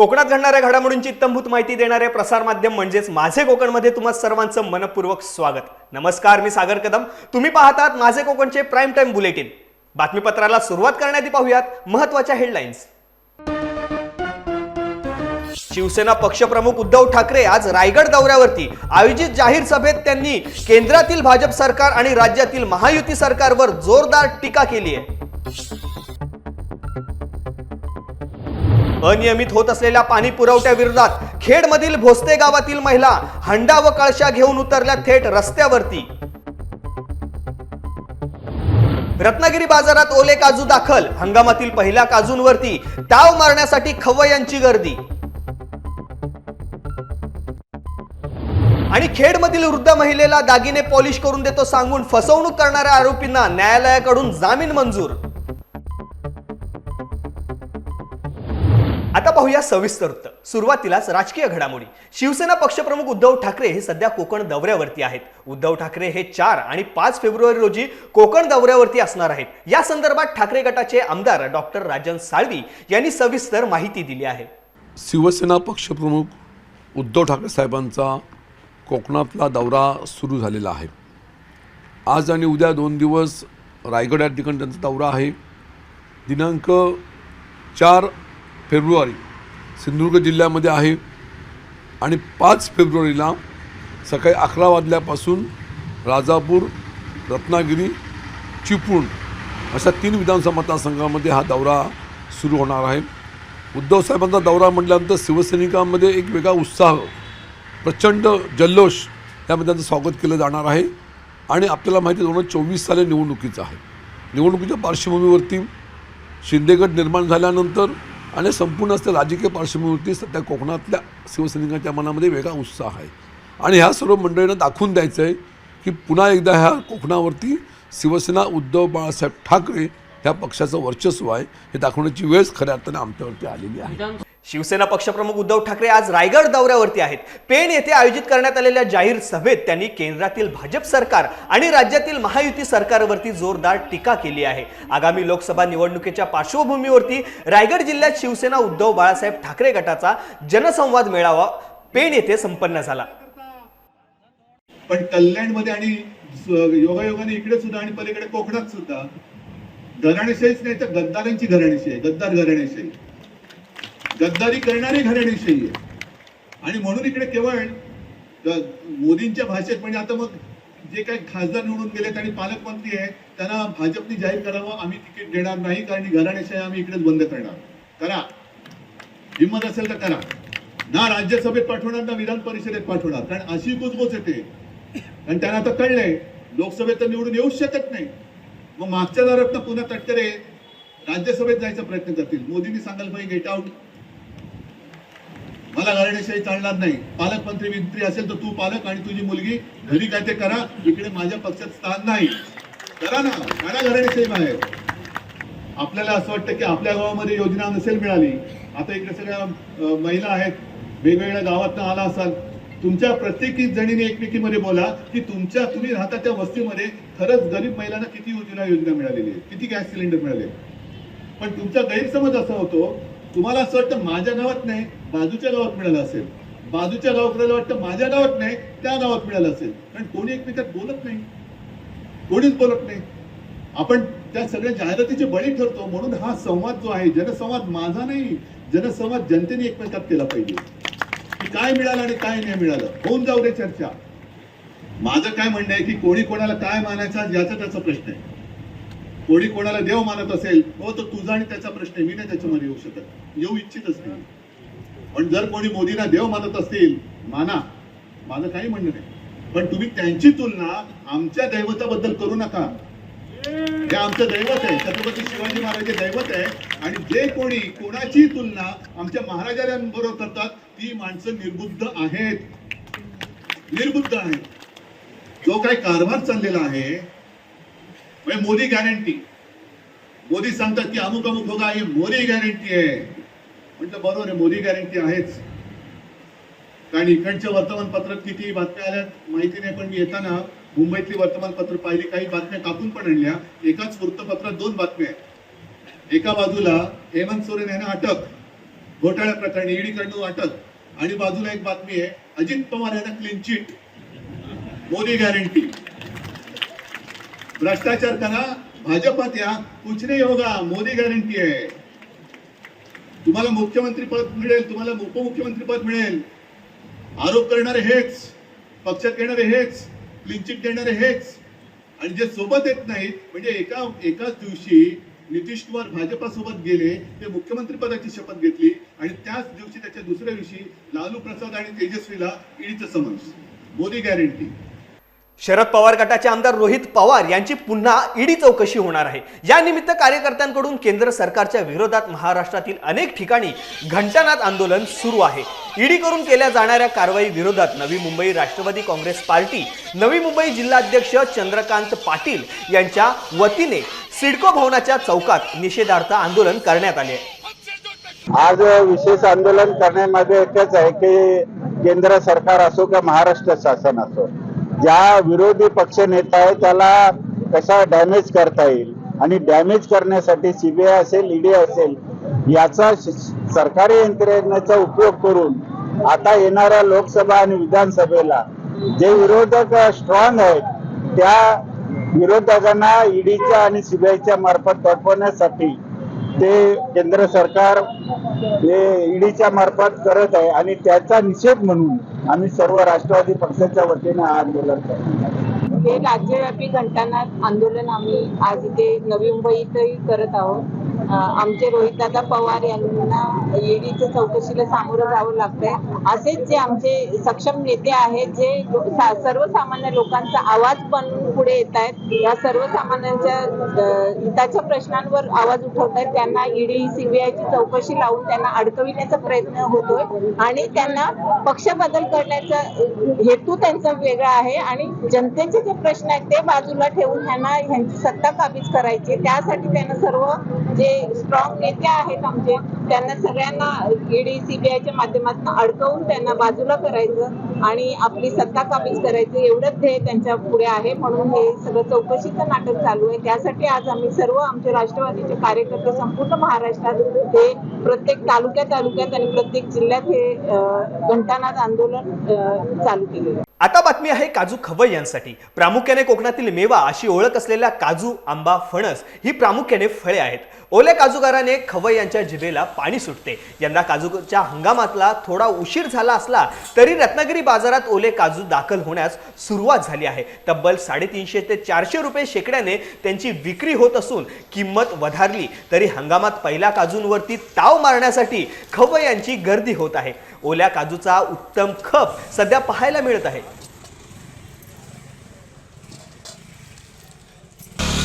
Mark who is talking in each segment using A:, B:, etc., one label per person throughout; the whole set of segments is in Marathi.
A: कोकणात घडणाऱ्या घडामोडींची इत्तंभूत माहिती देणारे प्रसारमाध्यम म्हणजेच माझे कोकणमध्ये तुम्हा सर्वांचं मनपूर्वक स्वागत. नमस्कार मी सागर कदम. तुम्ही पाहतात माझे कोकणचे प्राईम टाइम बुलेटिन बातमीपत्राला सुरुवात करण्याआधी पाहूयात महत्त्वाच्या हेडलाईन्स शिवसेना पक्षप्रमुख उद्धव ठाकरे आज रायगड दौऱ्यावरती. आयोजित जाहीर सभेत त्यांनी केंद्रातील भाजप सरकार आणि राज्यातील महायुती सरकारवर जोरदार टीका केली आहे अनियमित होत असलेल्या पाणी पुरवठ्याविरोधात खेडमधील भोसते गावातील महिला हंडा व कळशा घेऊन उतरल्या थेट रस्त्यावरती. रत्नागिरी बाजारात ओले काजू दाखल. हंगामातील पहिल्या काजूंवरती ताव मारण्यासाठी खवय्यांची गर्दी. आणि खेडमधील वृद्ध महिलेला दागिने पॉलिश करून देतो सांगून फसवणूक करणाऱ्या आरोपींना न्यायालयाकडून जामीन मंजूर. आता पाहूया सविस्तर वृत्त सुरुवातीलाच राजकीय घडामोडी. शिवसेना पक्षप्रमुख उद्धव ठाकरे हे सध्या कोकण दौऱ्यावरती आहेत. उद्धव ठाकरे हे चार आणि पाच फेब्रुवारी रोजी कोकण दौऱ्यावरती असणार आहेत. या संदर्भात ठाकरे गटाचे आमदार डॉक्टर राजन साळवी यांनी सविस्तर माहिती दिली आहे.
B: शिवसेना पक्षप्रमुख उद्धव ठाकरे साहेबांचा कोकणातला दौरा सुरू झालेला आहे. आज आणि उद्या दोन दिवस रायगड या ठिकाणी त्यांचा दौरा आहे. दिनांक चार फेब्रुवारी सिंधुदुर्ग जिल्ह्यामध्ये आहे. आणि पाच फेब्रुवारीला सकाळी अकरा वाजल्यापासून राजापूर रत्नागिरी चिपळूण अशा तीन विधानसभा मतदारसंघामध्ये हा दौरा सुरू होणार आहे. उद्धवसाहेबांचा दौरा म्हटल्यानंतर शिवसैनिकांमध्ये एक वेगळा उत्साह प्रचंड जल्लोष यामध्ये त्यांचं स्वागत केलं जाणार आहे. आणि आपल्याला माहिती आहे दोन हजार चोवीस साली निवडणुकीचं आहे. निवडणुकीच्या पार्श्वभूमीवरती शिंदेगड निर्माण झाल्यानंतर आणि संपूर्ण असत्या राजकीय पार्श्वभूमीवरती सध्या कोकणातल्या शिवसैनिकांच्या मनामध्ये वेगळा उत्साह आहे. आणि ह्या सर्व मंडळींना दाखवून द्यायचं आहे की पुन्हा एकदा ह्या कोकणावरती शिवसेना उद्धव बाळासाहेब ठाकरे ह्या पक्षाचं वर्चस्व आहे हे दाखवण्याची वेळच खऱ्या अर्थाने आमच्यावरती आलेली आहे.
A: शिवसेना पक्षप्रमुख उद्धव ठाकरे आज रायगड दौऱ्यावरती आहेत. पेण येथे आयोजित करण्यात आलेल्या जाहीर सभेत त्यांनी केंद्रातील भाजप सरकार आणि राज्यातील महायुती सरकारवरती जोरदार टीका केली आहे. आगामी लोकसभा निवडणुकीच्या पार्श्वभूमीवरती रायगड जिल्ह्यात शिवसेना उद्धव बाळासाहेब ठाकरे गटाचा जनसंवाद मेळावा पेण येथे संपन्न झाला.
C: पण कल्याणमध्ये आणि योगायोगाने इकडे सुद्धा आणि पलीकडे कोकणात सुद्धा घराणेशाहीच नाही तर गद्दारांची घराणेशाही आहे गद्दार घराणेशाही. गद्दारी करणारी घराण्याविषयी आहे आणि म्हणून इकडे केवळ ग- मोदींच्या भाषेत म्हणजे आता मग जे काही खासदार निवडून गेलेत आणि पालकमंत्री आहेत त्यांना भाजपने जाहीर करावं आम्ही तिकीट देणार नाही कारण घराण्याशिवाय आम्ही इकडेच बंद करणार. करा. हिंमत असेल तर करा. ना राज्यसभेत पाठवणार ना विधान परिषदेत पाठवणार. कारण अशी कुजबूज येते. आणि त्यांना आता कळलंय लोकसभेत तर निवडून येऊच शकत नाही. मग मागच्या दारात पुन्हा तटकरे राज्यसभेत जायचा प्रयत्न करतील. मोदींनी सांगायला पाहिजे गेट आउट मला घराणेशाही चालणार नाही. पालकमंत्री मंत्री असेल तर तू पालक आणि तुझी मुलगी घरी काय ते करा. इकडे माझ्या पक्षात स्थान नाही. करा ना. करा घराणेशाही बाहेर आपल्याला असं वाटतं की आपल्या गावामध्ये योजना नसेल मिळाली. आता इकडे सगळ्या महिला आहेत. वेगवेगळ्या गावातनं आला असाल. तुमच्या प्रत्येकी जणीने एकमेकीमध्ये बोला की तुमच्या तुम्ही राहता त्या वस्तीमध्ये खरंच गरीब महिलांना किती योजना योजना मिळालेली आहे किती गॅस सिलेंडर मिळाले पण तुमचा गैरसमज असा होतो तुम्हाला असं वाटतं माझ्या गावात नाही बाजूच्या गावात मिळालं असेल. बाजूच्या गावाकडे वाटतं माझ्या गावात नाही त्या गावात मिळालं असेल. कारण कोणी एकमेकात बोलत नाही. कोणीच बोलत नाही. आपण त्या सगळ्या जाहिरातीचे बळी ठरतो म्हणून हा संवाद जो आहे जनसंवाद माझा नाही जनसंवाद जनतेने एकमेकात केला पाहिजे. की काय मिळालं आणि काय नाही मिळालं होऊन जाऊ दे चर्चा. माझं काय म्हणणं आहे की कोणी कोणाला काय मानायचा याचा त्याचा प्रश्न आहे. कोणी कोणाला देव मानत असेल हो तो तुझा आणि त्याचा प्रश्न आहे. मी नाही त्याच्यामध्ये येऊ शकत. येऊ इच्छितच नाही. पण जर कोणी मोदींना देव मानत असतील माना. माझं काही म्हणणं नाही. पण तुम्ही त्यांची तुलना आमच्या दैवताबद्दल करू नका. हे आमचं दैवत आहे. छत्रपती शिवाजी महाराज दैवत आहे. आणि जे कोणी कोणाची तुलना आमच्या महाराजांबरोबर करतात ती माणसं निर्बुद्ध आहेत. निर्बुद्ध आहेत. जो काही कारभार चाललेला आहे म्हणजे मोदी गॅरंटी मोदी सांगतात की अमुक अमुक होगा ही मोदी गॅरंटी आहे. म्हटलं बरोबर आहे मोदी गॅरंटी आहेच. कारण इकडच्या वर्तमानपत्रात किती बातम्या आल्यात माहिती नाही पण मी येताना मुंबईतली वर्तमानपत्र पाहिली काही बातम्या कापून पण आणल्या. एकाच वृत्तपत्रात दोन बातम्या आहेत. एका बाजूला हेमंत सोरेन यांना अटक घोटाळ्या प्रकरणी ईडीकडून अटक आणि बाजूला एक बातमी आहे अजित पवार यांना क्लीन चिट मोदी गॅरंटी भ्रष्टाचार करा भाजपात या कुछ नाही होगा मोदी गॅरंटी आहे. तुम्हाला मुख्यमंत्री पद मिळेल तुम्हाला उपमुख्यमंत्री पद मिळेल. आरोप करणारे हेच पक्षात येणारे हेच क्लिनचिट देणारे हेच. आणि जे सोबत येत नाहीत म्हणजे एका एकाच दिवशी नितीश कुमार भाजपासोबत गेले ते मुख्यमंत्री पदाची शपथ घेतली आणि त्याच दिवशी त्याच्या दुसऱ्या दिवशी लालू प्रसाद आणि तेजस्वीला ईडीचं समन्स. मोदी गॅरंटी
A: शरद पवार गटाचे आमदार रोहित पवार यांची पुन्हा ईडी चौकशी होणार आहे. या निमित्त कार्यकर्त्यांकडून केंद्र सरकारच्या विरोधात महाराष्ट्रातील अनेक ठिकाणी घंटानाद आंदोलन सुरू आहे. ईडी करून केल्या जाणाऱ्या कारवाई विरोधात नवी मुंबई राष्ट्रवादी काँग्रेस पार्टी नवी मुंबई जिल्हाध्यक्ष चंद्रकांत पाटील यांच्या वतीने सिडको भवनाच्या चौकात निषेधार्थ आंदोलन करण्यात आले.
D: आज विशेष आंदोलन करण्यामध्ये एकच आहे की केंद्र सरकार असो किंवा महाराष्ट्र शासन असो. ज्या विरोधी पक्ष नेता आहे त्याला कसा डॅमेज करता येईल? आणि डॅमेज करण्यासाठी सीबीआय असेल ईडी असेल याचा सरकारी यंत्रणेचा उपयोग करून आता येणाऱ्या लोकसभा आणि विधानसभेला जे विरोधक स्ट्रॉंग आहेत त्या विरोधकांना ईडीच्या आणि सीबीआयच्या मार्फत पटवण्यासाठी ते केंद्र सरकार हे ईडीच्या मार्फत करत आहे आणि त्याचा निषेध म्हणून आम्ही सर्व राष्ट्रवादी पक्षाच्या वतीने हा आंदोलन करतो.
E: हे राज्यव्यापी घंटानाद आंदोलन आम्ही आज इथे नवी मुंबईतही करत आहोत. आमचे रोहितदादा पवार यांना ईडीच्या चौकशीला सामोरं जावं लागतंय. असेच जे आमचे सक्षम नेते आहेत जे सर्वसामान्य लोकांचा आवाज बनून पुढे येत आहेत या सर्वसामान्यांच्या हिताच्या प्रश्नांवर आवाज उठवत आहेत. त्यांना ईडी सीबीआयची चौकशी लावून त्यांना अडकविण्याचा प्रयत्न होतोय आणि त्यांना पक्ष बदल करण्याचा हेतू त्यांचा वेगळा आहे आणि जनतेचे जे प्रश्न आहेत ते बाजूला ठेवून ह्यांना ह्यांची सत्ता काबीज करायची त्यासाठी त्यांना सर्व जे स्ट्रॉंग नेते आहेत आमचे. त्यांना सगळ्यांना ईडी सीबीआयच्या माध्यमातून अडकवून त्यांना बाजूला करायचं आणि आपली सत्ता काबीज करायचं एवढंच ध्येय त्यांच्या पुढे आहे. म्हणून हे सगळं चौकशीचं नाटक चालू आहे. त्यासाठी आज आम्ही सर्व आमचे राष्ट्रवादीचे कार्यकर्ते संपूर्ण महाराष्ट्रात हे प्रत्येक तालुक्या तालुक्यात आणि प्रत्येक जिल्ह्यात हे घंटानाद आंदोलन चालू केलेलं आहे.
A: आता बातमी आहे काजू खवय यांसाठी. प्रामुख्याने कोकणातील मेवा अशी ओळख असलेल्या काजू आंबा फणस ही प्रामुख्याने फळे आहेत. ओल्या काजूगाराने खवय यांच्या जिभेला पाणी सुटते. यंदा काजूच्या हंगामातला थोडा उशीर झाला असला तरी रत्नागिरी बाजारात ओले काजू दाखल होण्यास सुरुवात झाली आहे. तब्बल साडेतीनशे ते चारशे रुपये शेकड्याने त्यांची विक्री होत असून किंमत वधारली तरी हंगामात पहिल्या काजूंवरती ताव मारण्यासाठी खवय यांची गर्दी होत आहे. ओल्या काजूचा उत्तम खप सध्या पाहायला मिळत आहे.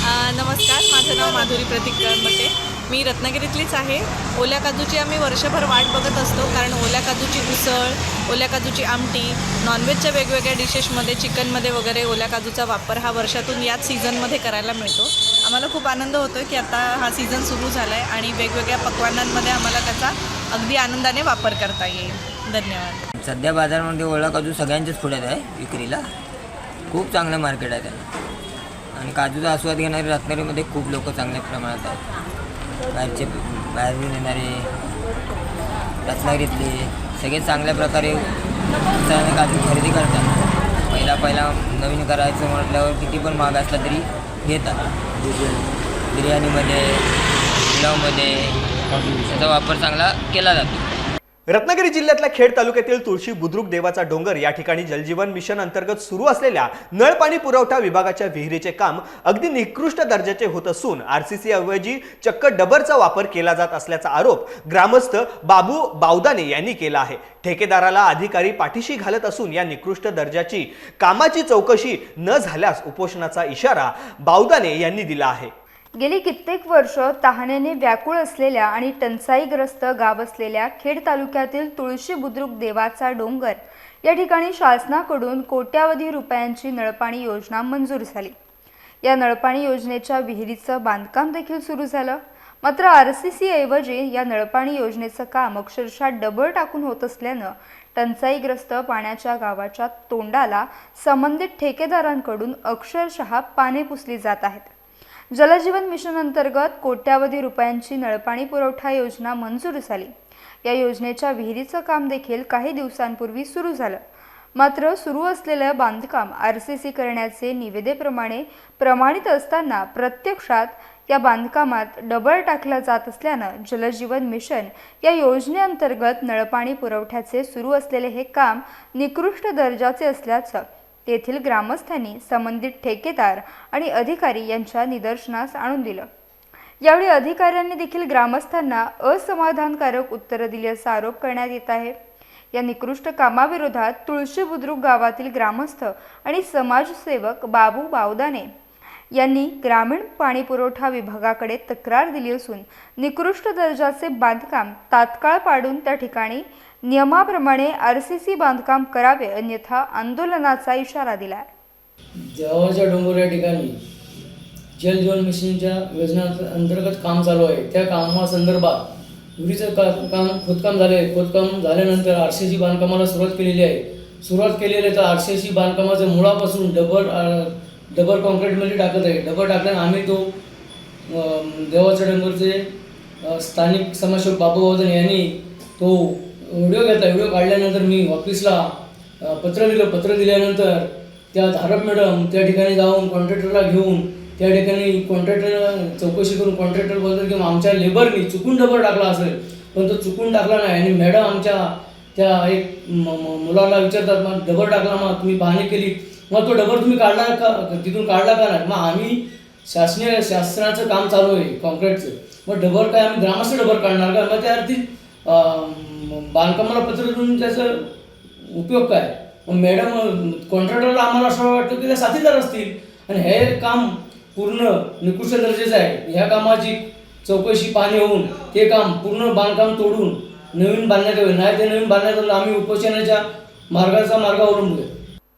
F: नमस्कार माझं नाव माधुरी प्रतीक कळमटे मी रत्नागिरीतलीच आहे. ओल्या काजूची आम्ही वर्षभर वाट बघत असतो कारण ओल्या काजूची उसळ ओल्या काजूची आमटी नॉनव्हेजच्या वेगवेगळ्या डिशेसमध्ये चिकनमध्ये वगैरे ओल्या काजूचा वापर हा वर्षातून याच सीझनमध्ये करायला मिळतो. आम्हाला खूप आनंद होतो की आता हा सीझन सुरू झाला आहे आणि वेगवेगळ्या पक्वान्नांमध्ये आम्हाला त्याचा अगदी आनंदाने वापर करता येईल. धन्यवाद.
G: सध्या बाजारामध्ये ओला काजू सगळ्यांच्याच पुढ्यात आहे विक्रीला. खूप चांगलं मार्केट आहे त्याला. आणि काजूचा आस्वाद घेणारे रत्नागिरीमध्ये खूप लोक चांगल्या प्रमाणात आहेत. बाहेरचे बाहेरून येणारे रत्नागिरीतले सगळे चांगल्या प्रकारे उत्साहाने काजू खरेदी करतात. पहिला पहिला नवीन करायचं म्हटल्यावर किती पण महाग असला तरी घेतात. बिर्याणीमध्ये पुलावमध्ये त्याचा वापर चांगला केला जातो.
A: रत्नागिरी जिल्ह्यातल्या खेड तालुक्यातील तुळशी बुद्रुक देवाचा डोंगर या ठिकाणी जलजीवन मिशन अंतर्गत सुरू असलेल्या नळपाणी पुरवठा विभागाच्या विहिरीचे काम अगदी निकृष्ट दर्जाचे होत असून आरसीसी ऐवजी चक्क डबरचा वापर केला जात असल्याचा आरोप ग्रामस्थ बाबू बावदाने यांनी केला आहे. ठेकेदाराला अधिकारी पाठीशी घालत असून या निकृष्ट दर्जाची कामाची चौकशी न झाल्यास उपोषणाचा इशारा बावदाने यांनी दिला आहे.
H: गेली कित्येक वर्ष तहानेने व्याकुळ असलेल्या आणि टंचाईग्रस्त गाव असलेल्या खेड तालुक्यातील तुळशी बुद्रुक देवाचा डोंगर या ठिकाणी शासनाकडून कोट्यावधी रुपयांची नळपाणी योजना मंजूर झाली. या नळपाणी योजनेच्या विहिरीचं बांधकाम देखील सुरू झालं. मात्र आर सी सी ऐवजी या नळपाणी योजनेचं काम अक्षरशः डबल टाकून होत असल्यानं टंचाईग्रस्त पाण्याच्या गावाच्या तोंडाला संबंधित ठेकेदारांकडून अक्षरशः पाने पुसली जात आहेत. जलजीवन मिशन अंतर्गत कोट्यावधी रुपयांची नळपाणी पुरवठा योजना मंजूर झाली. या योजनेच्या विहिरीचं काम देखील काही दिवसांपूर्वी सुरू झालं. मात्र सुरू असलेलं बांधकाम आर सी सी करण्याचे निविदेप्रमाणे प्रमाणित असताना प्रत्यक्षात या बांधकामात डबल टाकला जात असल्यानं जलजीवन मिशन या योजनेअंतर्गत नळपाणी पुरवठ्याचे सुरू असलेले हे काम निकृष्ट दर्जाचे असल्याचं तेथील ग्रामस्थांनी संबंधित ठेकेदार आणि अधिकारी यांच्या निदर्शनास आणून दिलं. यावेळी अधिकाऱ्यांनी देखील ग्रामस्थांना असमाधानकारक उत्तरं दिली असा आरोप करण्यात येत आहे. या निकृष्ट कामाविरोधात तुळशी बुद्रुक गावातील ग्रामस्थ आणि समाजसेवक बाबू बावदाने यांनी ग्रामीण पाणीपुरवठा विभागाकडे तक्रार दिली असून निकृष्ट दर्जाचे बांधकाम तात्काळ पाडून त्या ठिकाणी नियमाप्रमाणे आर सी सी बांधकाम करावे अन्यथा आंदोलनाचा इशारा दिला
I: जवळच्या डोंगर या ठिकाणी जल जीवन मिशनच्या योजना अंतर्गत काम चालू आहे. त्या कामासंदर्भात विहिरीचं का काम खोदकाम झालं आहे खोदकाम झाल्यानंतर आर सी सी बांधकामाला सुरुवात केलेली आहे. सुरुवात केलेली आहे तर आर सी सी बांधकामाचं मुळापासून डबल डबल कॉन्क्रीटमध्ये टाकत आहे. डबल टाकल्यानं आम्ही तो देवाच्या डोंगरचे स्थानिक समाजसेवक बाबू बावधन यांनी तो व्हिडिओ घेतला व्हिडिओ काढल्यानंतर मी ऑफिसला पत्र दिलं पत्र दिल्यानंतर त्या धारप मॅडम त्या ठिकाणी जाऊन कॉन्ट्रॅक्टरला घेऊन त्या ठिकाणी कॉन्ट्रॅक्टर चौकशी करून कॉन्ट्रॅक्टर बोलतात की आमच्या लेबरनी चुकून डबर टाकला असेल. पण तो चुकून टाकला नाही आणि मॅडम आमच्या त्या एक म- मुलाला विचारतात मग डबर टाकला मग तुम्ही पाहणी केली. मग तो डबर तुम्ही काढला का तिथून काढला का नाही? मग आम्ही शासनीय शासनाचं काम चालू आहे कॉन्क्रीटचं मग डबर काय आम्ही ग्रामस्थ डबर काढणार का? मग त्या अर्थी बांधकामाला पत्र देऊन त्याचं उपयोग काय? मग मॅडम कॉन्ट्रॅक्टरला आम्हाला असं वाटतं की ते साथीदार असतील. आणि हे काम पूर्ण निकृष्ट दर्जेचं आहे. ह्या कामाची चौकशी पाहणी होऊन ते काम पूर्ण बांधकाम तोडून नवीन बांधण्यात यावे. नाही ते नवीन बांधण्यात आलं आम्ही उपोषणाच्या मार्गाचा मार्ग अवलंबूया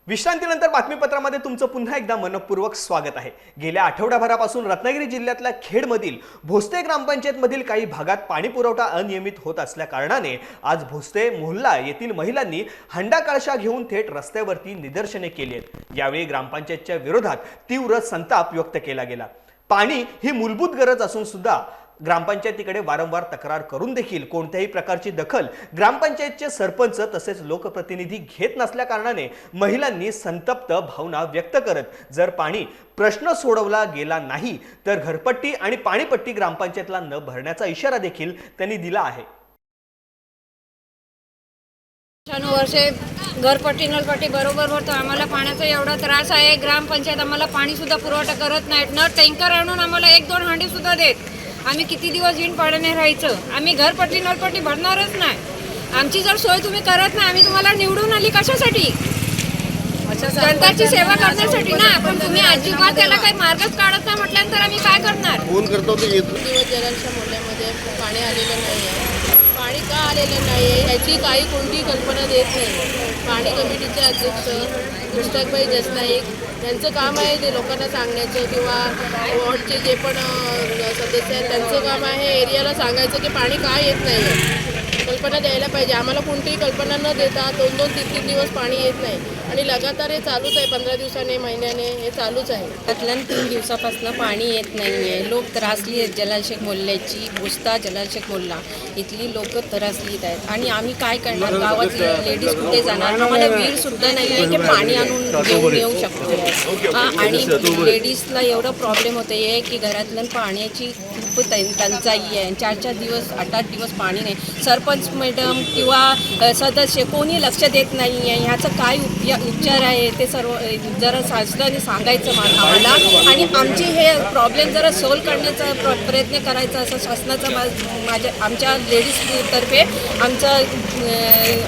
A: विश्रांतीनंतर बातमीपत्रामध्ये तुमचं पुन्हा एकदा मनपूर्वक स्वागत आहे. गेल्या आठवड्याभरापासून रत्नागिरी जिल्ह्यातल्या खेडमधील भोसते ग्रामपंचायतमधील काही भागात पाणी पुरवठा अनियमित होत असल्या कारणाने आज भोसते मोहल्ला येथील महिलांनी हंडा कळशा घेऊन थेट रस्त्यावरती निदर्शने केली आहेत. यावेळी ग्रामपंचायतच्या विरोधात तीव्र संताप व्यक्त केला गेला. पाणी ही मूलभूत गरज असून सुद्धा ग्रामपंचायतीकडे वारंवार तक्रार करून देखील कोणत्याही प्रकारची दखल ग्रामपंचायतचे सरपंच तसेच लोकप्रतिनिधी घेत नसल्या कारणाने महिलांनी संतप्त भावना व्यक्त करत जर पाणी प्रश्न सोडवला गेला नाही तर घरपट्टी आणि पाणीपट्टी ग्रामपंचायतला न भरण्याचा इशारा देखील त्यांनी दिला आहे.
J: वर्षे घरपट्टी नळपट्टी बरोबर भरतो आम्हाला पाण्याचा एवढा त्रास आहे. ग्रामपंचायत आम्हाला पाणीसुद्धा पुरवठा करत नाहीत. न टँकर आणून आम्हाला एक दोन हांडीसुद्धा देत. आम्ही किती दिवस विण पाण्याने राहायचं? आम्ही घरपट्टी नळपट्टी भरणारच नाही. आमची जर सोय तुम्ही करत नाही आम्ही तुम्हाला निवडून आली कशासाठी? जनताची सेवा करण्यासाठी ना. पण तुम्ही अजिबात त्याला काही मार्गच काढत नाही म्हटल्यानंतर आम्ही काय करणार?
K: दिवस जलांच्या मोहल्ल्यामध्ये पाणी आलेलं नाही आहे पाणी का आलेलं नाही आहे ह्याची काही कोणती कल्पना देत नाही. पाणी कमिटीचे अध्यक्ष मुश्ताकभाई जसनाईक त्यांचं काम आहे ते लोकांना सांगण्याचं किंवा वॉर्डचे जे पण सदस्य आहेत त्यांचं काम आहे एरियाला सांगायचं की पाणी का येत नाही आहे कल्पना द्यायला पाहिजे. आम्हाला कोणतीही कल्पना न देता दोन दोन तीन तीन दिवस पाणी येत नाही. आणि लगातार हे चालूच आहे. पंधरा दिवसाने महिन्याने हे चालूच आहे.
J: त्यातल्या तीन दिवसापासून पाणी येत नाही आहे लोक त्रासली आहेत. जलाल शेख मोल्ल्याची बुस्ता जलाल शेख मोल्ला. इथली लोक त्रासलीत आहेत. आणि आम्ही काय करणार? गावातले लेडीज कुठे जाणार? आम्हाला विहीर सुद्धा नाही आहे. की पाणी आणून घेऊन येऊ शकतो. हा आणि लेडीजला एवढं प्रॉब्लेम होते आहे की घरातल्या पाण्याची खूप टंचाई आहे. चार चार दिवस आठ आठ दिवस पाणी नाही. सरपंच मॅडम किंवा सदस्य कोणी लक्ष देत नाही आहे. ह्याचं काय उपया उपचार आहे? ते सर्व जरा शासनाने सांगायचं मा- आम्हाला. आणि आमचे हे प्रॉब्लेम जरा सॉल्व करण्याचा प्र प्रयत्न करायचा असं शासनाचा मा- माझ्या आमच्या लेडीजतर्फे आमचं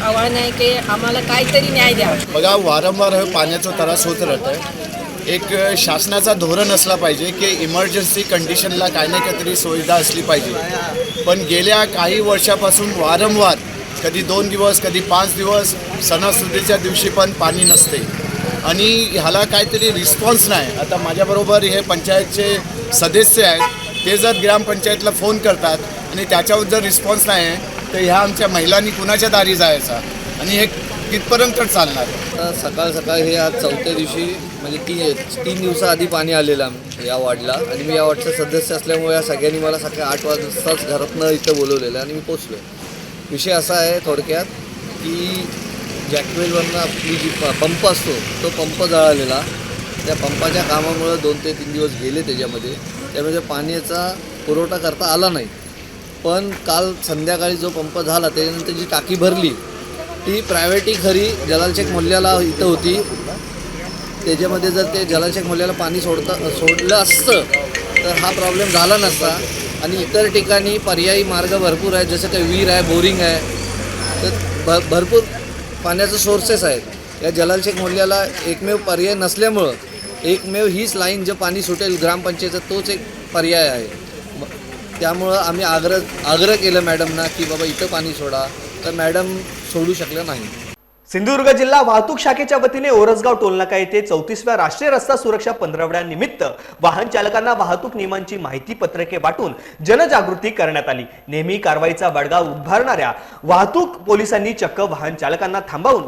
J: आव्हान आहे की आम्हाला काहीतरी न्याय द्या.
L: बघा वारंवार पाण्याचा त्रास होत राहतं एक शासनाचा धोरण असला पाहिजे की इमर्जन्सी कंडिशनला काही ना काहीतरी सुविधा असली पाहिजे. पण गेल्या काही वर्षापासून वारंवार कधी दोन दिवस कधी पाच दिवस सणासुदीच्या दिवशी पण पाणी नसते. आणि ह्याला काहीतरी रिस्पॉन्स नाही. आता माझ्याबरोबर हे पंचायतचे सदस्य आहेत. ते जर ग्रामपंचायतला फोन करतात आणि त्याच्यावर जर रिस्पॉन्स नाही आहे तर ह्या आमच्या महिलांनी कुणाच्या दारी जायचा? आणि हे कितपर्यंत चालणार?
M: आता सकाळ सकाळ हे आज चौथ्या दिवशी म्हणजे तीन तीन दिवसाआधी पाणी आलेलं या वॉर्डला. आणि मी या वॉर्डचा सदस्य असल्यामुळे या सगळ्यांनी मला सकाळी आठ वाजताच घरातनं इथं बोलवलेलं आणि मी पोचलो विषय असा आहे थोडक्यात की जॅकवेलवरनं आपली जी प पंप असतो तो पंप जळालेला. त्या पंपाच्या कामामुळं दोन ते तीन दिवस गेले त्याच्यामध्ये. त्यामध्ये पाण्याचा पुरवठा करता आला नाही. पण काल संध्याकाळी जो पंप झाला त्याच्यानंतर जी टाकी भरली ती प्रायव्हेटी खरी. जलालशेख मोल्ल्याला इथं होती. त्याच्यामध्ये जर ते जलालशेख मोल्ल्याला पाणी सोडता सोडलं असतं तर हा प्रॉब्लेम झाला नसता. आणि इतर ठिकाणी पर्यायी मार्ग भरपूर आहेत. जसं काही विहीर आहे बोरिंग आहे. तर भ भरपूर पाण्याचे सोर्सेस आहेत. या जलालशेख मोल्ल्याला एकमेव पर्याय नसल्यामुळं एकमेव हीच लाईन जे पाणी सुटेल ग्रामपंचायतचा तोच एक पर्याय आहे. त्यामुळं आम्ही आग्रह आग्रह केलं मॅडमना की बाबा इथं पाणी सोडा. तर मॅडम सोडू शकलं नाही.
A: सिंधुदुर्ग जिल्हा वाहतूक शाखेच्या वतीने ओरसगाव टोलनाका येथे चौतीसव्या राष्ट्रीय रस्ता सुरक्षा पंधरवड्यानिमित्त वाहन चालकांना वाहतूक नियमांची माहिती पत्रके वाटून जनजागृती करण्यात आली. नेहमी कारवाईचा बडगा उभारणाऱ्या वाहतूक पोलिसांनी चक्क वाहन चालकांना थांबवून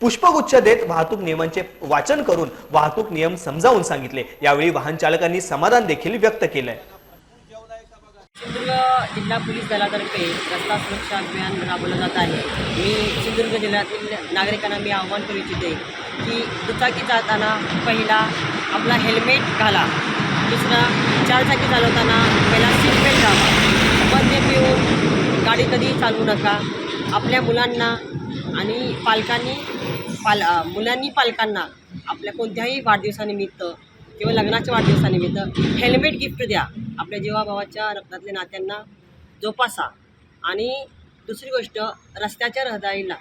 A: पुष्पगुच्छ देत वाहतूक नियमांचे वाचन करून वाहतूक नियम समजावून सांगितले. यावेळी वाहन चालकांनी समाधान देखील व्यक्त केलंय.
N: सिंधुदुर्ग जिल्हा पोलीस दलातर्फे रस्ता सुरक्षा अभियान राबवलं जात आहे. मी सिंधुदुर्ग जिल्ह्यातील नागरिकांना मी आव्हान करू इच्छिते की दुचाकी चालताना पहिला आपला हेल्मेट घाला. दुसरा चारचाकी चालवताना पहिला सीटबेल्ट बेल्ट लावा मद्य पिऊन गाडी कधीही चालवू नका. आपल्या मुलांना आणि पालकांनी पाल मुलांनी पालकांना आपल्या कोणत्याही वाढदिवसानिमित्त किंवा लग्नाच्या वाढदिवसानिमित्त हेल्मेट गिफ्ट द्या. आपल्या जीवाभावाच्या रक्तातल्या नात्यांना जोपासा. आणि दुसरी गोष्ट रस्त्याच्या रहदारीला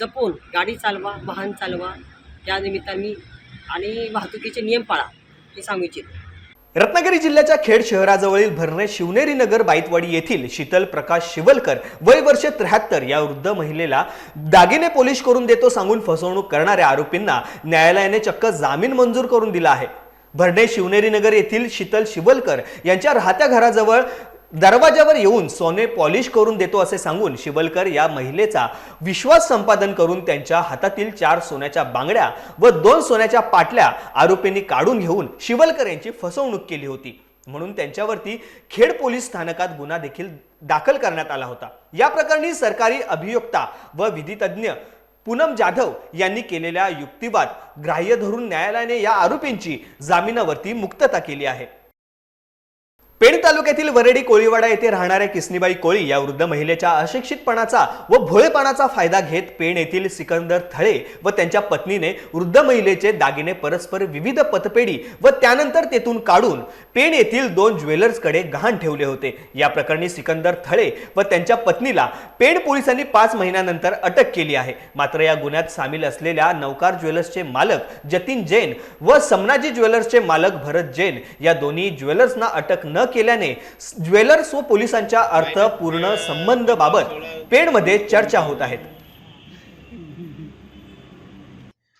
N: जपून गाडी चालवा वाहन चालवा. या निमित्ताने आणि वाहतुकीचे नियम पाळा हे सांगू इच्छित.
A: रत्नागिरी जिल्ह्याच्या खेड शहराजवळील भरणे शिवनेरी नगर बाईतवाडी येथील शीतल प्रकाश शिवलकर वय वर्ष त्र्याहत्तर या वृद्ध महिलेला दागिने पोलिश करून देतो सांगून फसवणूक करणाऱ्या आरोपींना न्यायालयाने चक्क जामीन मंजूर करून दिला आहे. भरणे शिवनेरी नगर येथील शीतल शिवलकर यांच्या राहत्या घराजवळ दरवाजावर येऊन सोने पॉलिश करून देतो असे सांगून शिवलकर या महिलेचा विश्वास संपादन करून त्यांच्या हातातील चार सोन्याच्या बांगड्या व दोन सोन्याच्या पाटल्या आरोपींनी काढून घेऊन शिवलकर यांची फसवणूक केली होती. म्हणून त्यांच्यावरती खेड पोलीस स्थानकात गुन्हा देखील दाखल करण्यात आला होता. या प्रकरणी सरकारी अभियोक्ता व विधितज्ञ पूनम जाधव यांनी केलेल्या युक्तिवाद ग्राह्य धरून न्यायालयाने या आरोपींची जामिनावरती मुक्तता केली आहे. पेण तालुक्यातील वरेडी कोळीवाडा येथे राहणाऱ्या किसनीबाई कोळी या वृद्ध महिलेच्या अशिक्षितपणाचा व भोळेपणाचा फायदा घेत पेण येथील सिकंदर थळे व त्यांच्या पत्नीने वृद्ध महिलेचे दागिने परस्पर विविध पतपेढी व त्यानंतर तेथून काढून पेण येथील दोन ज्वेलर्सकडे गहाण ठेवले होते. या प्रकरणी सिकंदर थळे व त्यांच्या पत्नीला पेण पोलिसांनी पाच महिन्यानंतर अटक केली आहे. मात्र या गुन्ह्यात सामील असलेल्या नौकार ज्वेलर्सचे मालक जतीन जैन व समनाजी ज्वेलर्सचे मालक भरत जैन या दोन्ही ज्वेलर्सना अटक न केल्याने ज्वेलर्स व पोलिसांच्या अर्थपूर्ण संबंधबाबत पेणमध्ये चर्चा होत आहेत.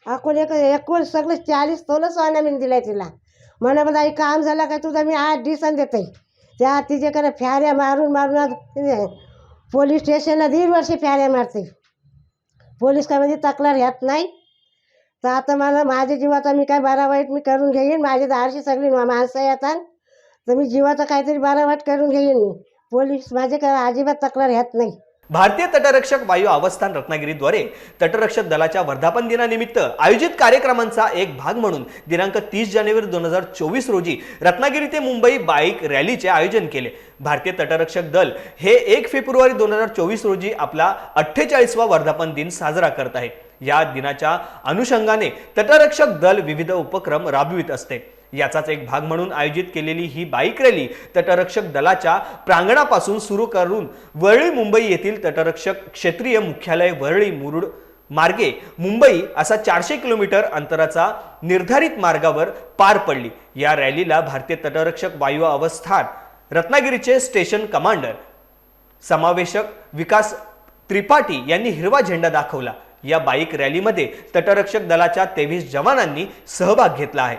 O: अकोले एक एकूण सगळं चाळीस तोलं सोनं मी दिलंय तिला. म्हणा मला आई काम झालं काय तुझा? मी आठ दिवसांनी देते. त्या तिच्याकडे फ्याऱ्या मारून मारून पोलीस स्टेशनला दीड वर्ष फ्याऱ्या मारते. पोलीस काय म्हणजे तक्रार घेत नाही. तर आता मला माझ्या जीवाचा मी काय बरा वाईट मी करून घेईन? माझी दारशी सगळी माणसं येतात. तर मी जीवाचा काहीतरी बारावाट करून घेईन मी. पोलीस माझे काय अजिबात तक्रार ह्यात नाही.
A: भारतीय तटरक्षक वायू अवस्थान रत्नागिरीद्वारे तटरक्षक दलाच्या वर्धापन दिनानिमित्त आयोजित कार्यक्रमांचा एक भाग म्हणून दिनांक तीस जानेवारी दोन हजार चोवीस रोजी रत्नागिरी ते मुंबई बाईक रॅलीचे आयोजन केले. भारतीय तटरक्षक दल हे एक फेब्रुवारी दोन हजार चोवीस रोजी आपला अठ्ठेचाळीसवा वर्धापन दिन साजरा करत आहे. या दिनाच्या अनुषंगाने तटरक्षक दल विविध उपक्रम राबवित असते. याचाच एक भाग म्हणून आयोजित केलेली ही बाईक रॅली तटरक्षक दलाच्या प्रांगणापासून सुरू करून वरळी मुंबई येथील तटरक्षक क्षेत्रीय मुख्यालय वरळी मुरुड मार्गे मुंबई असा चारशे किलोमीटर अंतराचा निर्धारित मार्गावर पार पडली. या रॅलीला भारतीय तटरक्षक वायू अवस्थान रत्नागिरीचे स्टेशन कमांडर समावेशक विकास त्रिपाठी यांनी हिरवा झेंडा दाखवला. या बाईक रॅलीमध्ये तटरक्षक दलाच्या तेवीस जवानांनी सहभाग घेतला आहे.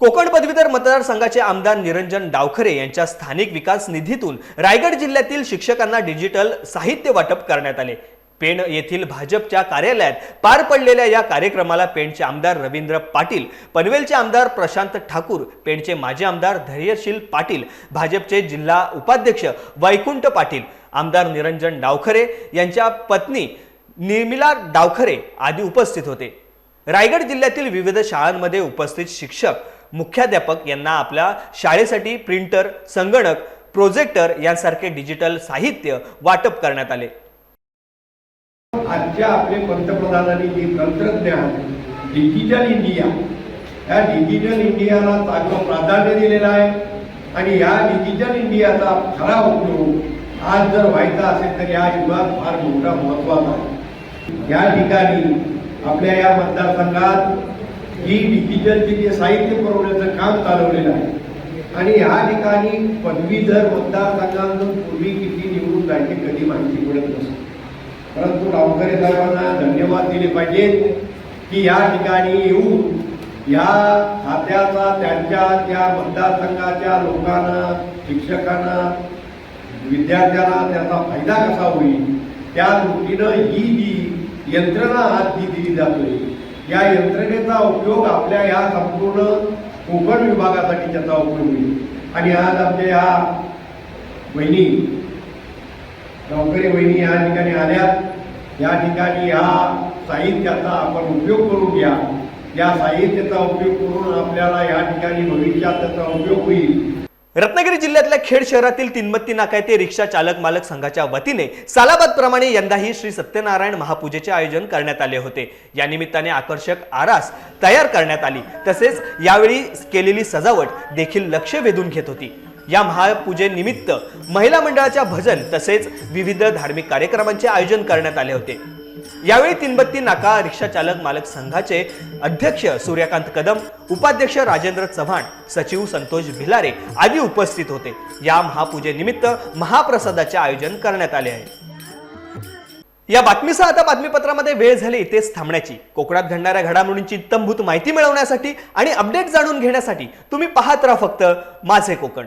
A: कोकण पदवीधर मतदारसंघाचे आमदार निरंजन डावखरे यांच्या स्थानिक विकास निधीतून रायगड जिल्ह्यातील शिक्षकांना डिजिटल साहित्य वाटप करण्यात आले. पेण येथील भाजपच्या कार्यालयात पार पडलेल्या या कार्यक्रमाला पेणचे आमदार रवींद्र पाटील पनवेलचे आमदार प्रशांत ठाकूर पेणचे माजी आमदार धैर्यशील पाटील भाजपचे जिल्हा उपाध्यक्ष वैकुंठ पाटील आमदार निरंजन डावखरे यांच्या पत्नी निर्मिला डावखरे आदी उपस्थित होते. रायगड जिल्ह्यातील विविध शाळांमध्ये उपस्थित शिक्षक मुख्याध्यापक यांना आपल्या शाळेसाठी प्रिंटर संगणक प्रोजेक्टर यांसारखे डिजिटल साहित्य वाटप करण्यात आले.
P: आजच्या आपले पंतप्रधानांनी जे तंत्रज्ञान डिजिटल इंडिया या डिजिटल इंडियाला चांगलं प्राधान्य दिलेलं आहे आणि या डिजिटल इंडियाचा खरा उपयोग आज जर व्हायचा असेल तर या युगात फार मोठा महत्त्वाचा आहे. या ठिकाणी आपल्या या मतदारसंघात ही डिजिटलचे जे साहित्य पुरवण्याचं काम चालवलेलं आहे. आणि ह्या ठिकाणी पदवीधर मतदारसंघातून पूर्वी किती निवडून जायचे कधी माहिती मिळत नसते. परंतु गावकरी साहेबांना धन्यवाद दिले पाहिजेत की या ठिकाणी येऊन या खात्याचा त्यांच्या त्या मतदारसंघाच्या लोकांना शिक्षकांना विद्यार्थ्यांना त्याचा फायदा कसा होईल? त्या दृष्टीनं ही जी यंत्रणा आज जी दिली जाते या यंत्रणेचा उपयोग आपल्या या संपूर्ण कोकण विभागासाठी त्याचा उपयोग होईल. आणि आज आमच्या या बहिणी गावकरी बहिणी या ठिकाणी आल्यात. या ठिकाणी या साहित्याचा आपण उपयोग करून घ्या. या साहित्याचा उपयोग करून आपल्याला या ठिकाणी भविष्यात त्याचा उपयोग होईल.
A: रत्नागिरी जिल्ह्यातल्या खेड शहरातील तिनमत्ती नाका येथे रिक्षा चालक मालक संघाच्या वतीने सालाबाद प्रमाणे यंदाही श्री सत्यनारायण महापूजेचे आयोजन करण्यात आले होते. या निमित्ताने आकर्षक आरास तयार करण्यात आली. तसेच यावेळी केलेली सजावट देखील लक्ष वेधून घेत होती. या महापूजेनिमित्त महिला मंडळाच्या भजन तसेच विविध धार्मिक कार्यक्रमांचे आयोजन करण्यात आले होते. यावेळी तीनबत्ती नाका रिक्षा चालक मालक संघाचे अध्यक्ष सूर्यकांत कदम उपाध्यक्ष राजेंद्र चव्हाण सचिव संतोष भिलारे आदी उपस्थित होते. या महापूजेनिमित्त महाप्रसादाचे आयोजन करण्यात आले आहे. या बातमीसह आता बातमीपत्रामध्ये वेळ झाली इथेच थांबण्याची. कोकणात घडणाऱ्या घडामोडींची इत्तमभूत माहिती मिळवण्यासाठी आणि अपडेट जाणून घेण्यासाठी तुम्ही पाहत राहा फक्त माझे कोकण.